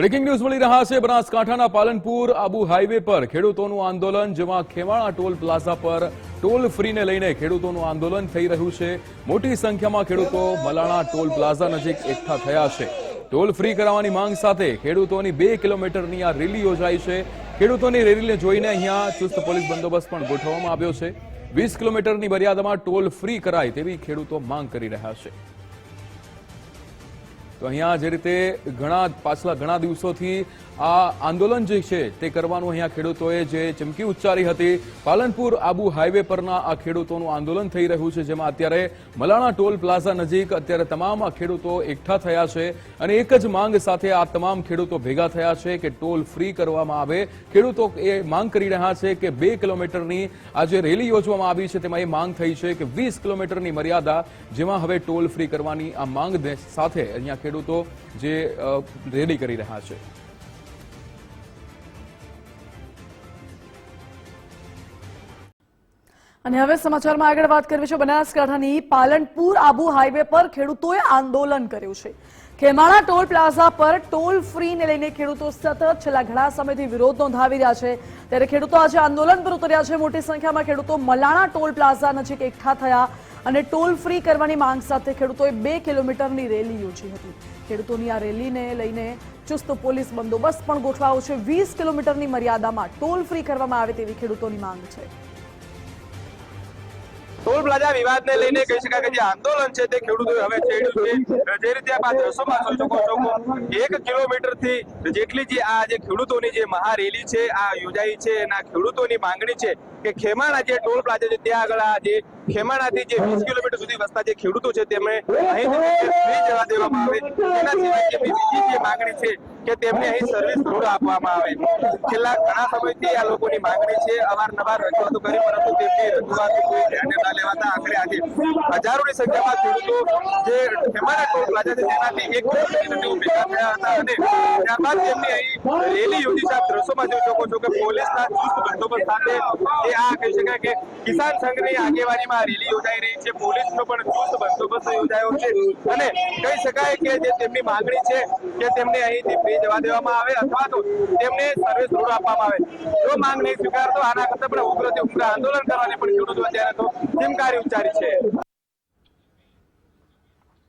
Breaking news મળી રહ્યા છે. બનાસકાંઠાના પાલનપુર આબુ હાઈવે પર ખેડૂતોનું આંદોલન, જેમાં ખેવાણા ટોલ પ્લાઝા પર ટોલ ફ્રીને લઈને ખેડૂતોનું આંદોલન થઈ રહ્યું છે. મોટી સંખ્યામાં ખેડૂતો મલાણા ટોલ પ્લાઝા નજીક એકઠા થયા છે. ટોલ ફ્રી કરાવવાની માંગ સાથે ખેડૂતોની બે કિલોમીટરની આ રેલી યોજાઈ છે. ખેડૂતોની રેલીને જોઈને અહીંયા ચુસ્ત પોલીસ બંદોબસ્ત પણ ગોઠવવામાં આવ્યો છે. વીસ કિલોમીટરની મર્યાદામાં ટોલ ફ્રી કરાય તેવી ખેડૂતો માંગ કરી રહ્યા છે. તો અહીંયા જે રીતે ઘણા પાછલા ઘણા દિવસોથી આ આંદોલન જે છે તે કરવાનું અહીંયા ખેડૂતોએ જે ચમકી ઉચ્ચારી હતી, પાલનપુર આબુ હાઈવે પરના આ ખેડૂતોનું આંદોલન થઈ રહ્યું છે, જેમાં અત્યારે મલાણા ટોલ પ્લાઝા નજીક અત્યારે તમામ આ ખેડૂતો એકઠા થયા છે અને એક જ માંગ સાથે આ તમામ ખેડૂતો ભેગા થયા છે કે ટોલ ફ્રી કરવામાં આવે. ખેડૂતો એ માંગ કરી રહ્યા છે કે બે કિલોમીટરની આ જે રેલી યોજવામાં આવી છે તેમાં એ માંગ થઈ છે કે વીસ કિલોમીટરની મર્યાદા, જેમાં હવે ટોલ ફ્રી કરવાની આ માંગ સાથે અહીંયા ખેડૂતો જે રેલી કરી રહ્યા છે. અને હવે સમાચારમાં આગળ વાત કરવી છે બનાસકાંઠાની પાલનપુર આબુ હાઈવે પર ખેડૂતોએ આંદોલન કર્યું છે. ખેમાણા ટોલ પ્લાઝા પર ટોલ ફ્રીને લઈને ખેડૂતો સતત છેલ્લા ઘણા સમયથી વિરોધ નોંધાવી રહ્યા છે. ત્યારે ખેડૂતો આજે આંદોલન પર ઉતર્યા છે. મોટી સંખ્યામાં ખેડૂતો મલાણા ટોલ પ્લાઝા નજીક એકઠા થયા. અને ટોલ ફ્રી કરવાની માંગ સાથે ખેડૂતોએ બે કિલોમીટરની રેલી યોજી હતી. ખેડૂતોની આ રેલીને લઈને ચુસ્ત પોલીસ બંદોબસ્ત પણ ગોઠવાયો છે. વીસ કિલોમીટરની મર્યાદામાં ટોલ ફ્રી કરવામાં આવે તેવી ખેડૂતોની માંગ છે. ટોલ પ્લાઝા વિવાદને લઈને કહી શકાય કે જે આંદોલન છે તે ખેડૂતોએ હવે છેડ્યું છે. જે રીતે આ દ્રશ્યોમાં જોઈ શકો છો એક કિલોમીટરથી જેટલી જે આ જે ખેડૂતોની જે મહારેલી છે, આ યોજાઈ છે, એના ખેડૂતોની માંગણી છે કે ખેમાણા જે ટોલ પ્લાઝા છે ત્યાં આગળ આ જે ખેમાણાથી જે વીસ કિલોમીટર સુધી વસતા જે ખેડૂતો છે તેમને અહીં જવા દેવામાં આવે. એના સિવાય માંગણી છે કે તેમને અહીં સર્વિસ રોડ આપવામાં આવે. છેલ્લા ઘણા સમયથી આ લોકોની માંગણી છે. અવારનવાર રજૂઆતો કરી, પરંતુ તેમની રજૂઆતો કોઈ ધ્યાને ના લેવાતા આખરે હજારોની સંખ્યામાં ખેડૂતો જે ખેમાના ટોલ પ્લાઝા છે, તેનાથી એક તેઓ ભેગા થયા હતા અને ત્યારબાદ તેમની અહીં રેલી યોજી છે. આપ જોઈ શકો છો કે પોલીસના ચુસ્ત બંદોબસ્ત સાથે જે આ કહી શકાય કે કિસાન સંઘની આગેવાનીમાં રેલી યોજાઈ રહી છે. પોલીસનો પણ ચુસ્ત બંદોબસ્ત યોજાયો છે અને કહી શકાય કે જે તેમની માંગણી છે કે તેમને અહીંથી ફ્રી જવા દેવામાં આવે અથવા તો તેમને સર્વિસ રોડ આપવામાં આવે. જો માંગ નહીં સ્વીકારતો, આના કરતા પણ ઉગ્રથી ઉગ્ર આંદોલન કરવાની પણ ખેડૂતો અત્યારે તો ચિમકારી ઉચ્ચારી છે.